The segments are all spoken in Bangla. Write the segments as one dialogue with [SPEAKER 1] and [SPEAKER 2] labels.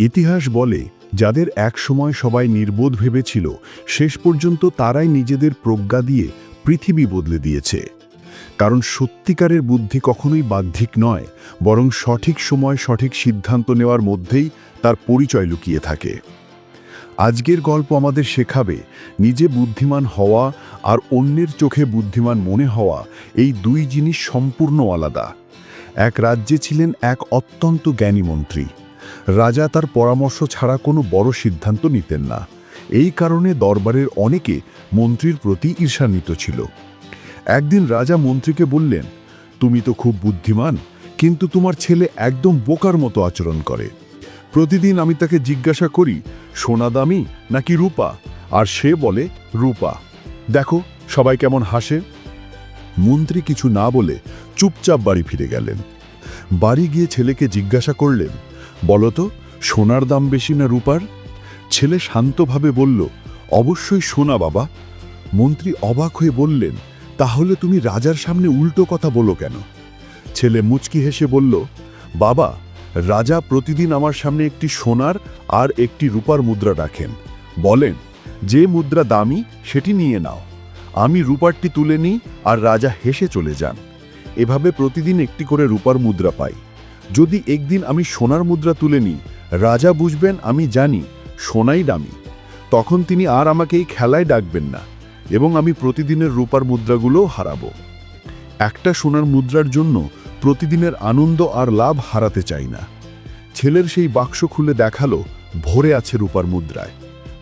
[SPEAKER 1] ইতিহাস বলে, যাদের একসময় সবাই নির্বোধ ভেবেছিল, শেষ পর্যন্ত তারাই নিজেদের প্রজ্ঞা দিয়ে পৃথিবী বদলে দিয়েছে। কারণ সত্যিকারের বুদ্ধি কখনোই বাহ্যিক নয়, বরং সঠিক সময় সঠিক সিদ্ধান্ত নেওয়ার মধ্যেই তার পরিচয় লুকিয়ে থাকে। আজকের গল্প আমাদের শেখাবে, নিজে বুদ্ধিমান হওয়া আর অন্যের চোখে বুদ্ধিমান মনে হওয়া এই দুই জিনিস সম্পূর্ণ আলাদা। এক রাজ্যে ছিলেন এক অত্যন্ত জ্ঞানী মন্ত্রী। রাজা তার পরামর্শ ছাড়া কোনো বড় সিদ্ধান্ত নিতেন না। এই কারণে দরবারের অনেকে মন্ত্রীর প্রতি ঈর্ষান্বিত ছিল। একদিন রাজা মন্ত্রীকে বললেন, তুমি তো খুব বুদ্ধিমান, কিন্তু তোমার ছেলে একদম বোকার মতো আচরণ করে। প্রতিদিন আমি তাকে জিজ্ঞাসা করি, সোনা দামি নাকি রূপা? আর সে বলে, রূপা। দেখো, সবাই কেমন হাসে? মন্ত্রী কিছু না বলে চুপচাপ বাড়ি ফিরে গেলেন। বাড়ি গিয়ে ছেলেকে জিজ্ঞাসা করলেন বলতো, সোনার দাম বেশি না রূপার? ছেলে শান্তভাবে বলল, অবশ্যই সোনা বাবা। মন্ত্রী অবাক হয়ে বললেন, তাহলে তুমি রাজার সামনে উল্টো কথা বলো কেন? ছেলে মুচকি হেসে বলল, বাবা, রাজা প্রতিদিন আমার সামনে একটি সোনার আর একটি রূপার মুদ্রা রাখেন। বলেন, যে মুদ্রা দামি সেটি নিয়ে নাও। আমি রূপারটি তুলে নিই আর রাজা হেসে চলে যান। এভাবে প্রতিদিন একটি করে রূপার মুদ্রা পাই। যদি একদিন আমি সোনার মুদ্রা তুলে নিই, রাজা বুঝবেন আমি জানি সোনাই দামি। তখন তিনি আর আমাকে এই খেলায় ডাকবেন না এবং আমি প্রতিদিনের রূপার মুদ্রাগুলোও হারাবো। একটা সোনার মুদ্রার জন্য প্রতিদিনের আনন্দ আর লাভ হারাতে চাই না। ছেলের সেই বাক্স খুলে দেখাল ভরে আছে রূপার মুদ্রায়।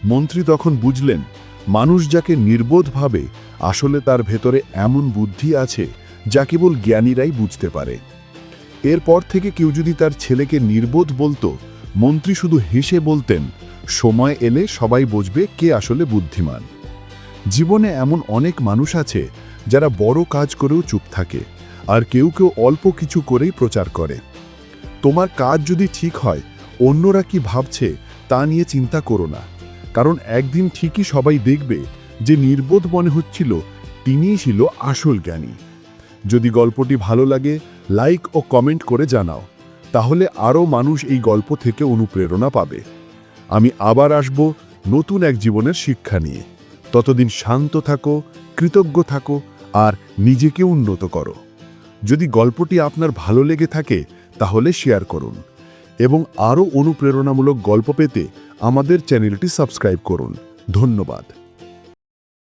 [SPEAKER 1] মন্ত্রী তখন বুঝলেন, মানুষ যাকে নির্বোধ ভাবে, আসলে তার ভেতরে এমন বুদ্ধি আছে যা কেবল জ্ঞানীরাই বুঝতে পারে। এরপর থেকে কেউ যদি তার ছেলেকে নির্বোধ বলতো, মন্ত্রী শুধু হেসে বলতেন, সময় এলে সবাই বুঝবে কে আসলে বুদ্ধিমান। জীবনে এমন অনেক মানুষ আছে যারা বড় কাজ করেও চুপ থাকে, আর কেউ কেউ অল্প কিছু করেই প্রচার করে। তোমার কাজ যদি ঠিক হয়, অন্যরা কি ভাবছে তা নিয়ে চিন্তা করো না, কারণ একদিন ঠিকই সবাই দেখবে যে নির্বোধ মনে হচ্ছিল তিনিই ছিল আসল জ্ঞানী। যদি গল্পটি ভালো লাগে, লাইক ও কমেন্ট করে জানাও। তাহলে আরও মানুষ এই গল্প থেকে অনুপ্রেরণা পাবে। আমি আবার আসব নতুন এক জীবনের শিক্ষা নিয়ে। ততদিন শান্ত থাকো, কৃতজ্ঞ থাকো আর নিজেকে উন্নত করো। যদি গল্পটি আপনার ভালো লেগে থাকে, তাহলে শেয়ার করুন এবং আরও অনুপ্রেরণামূলক গল্প পেতে আমাদের চ্যানেলটি সাবস্ক্রাইব করুন। ধন্যবাদ।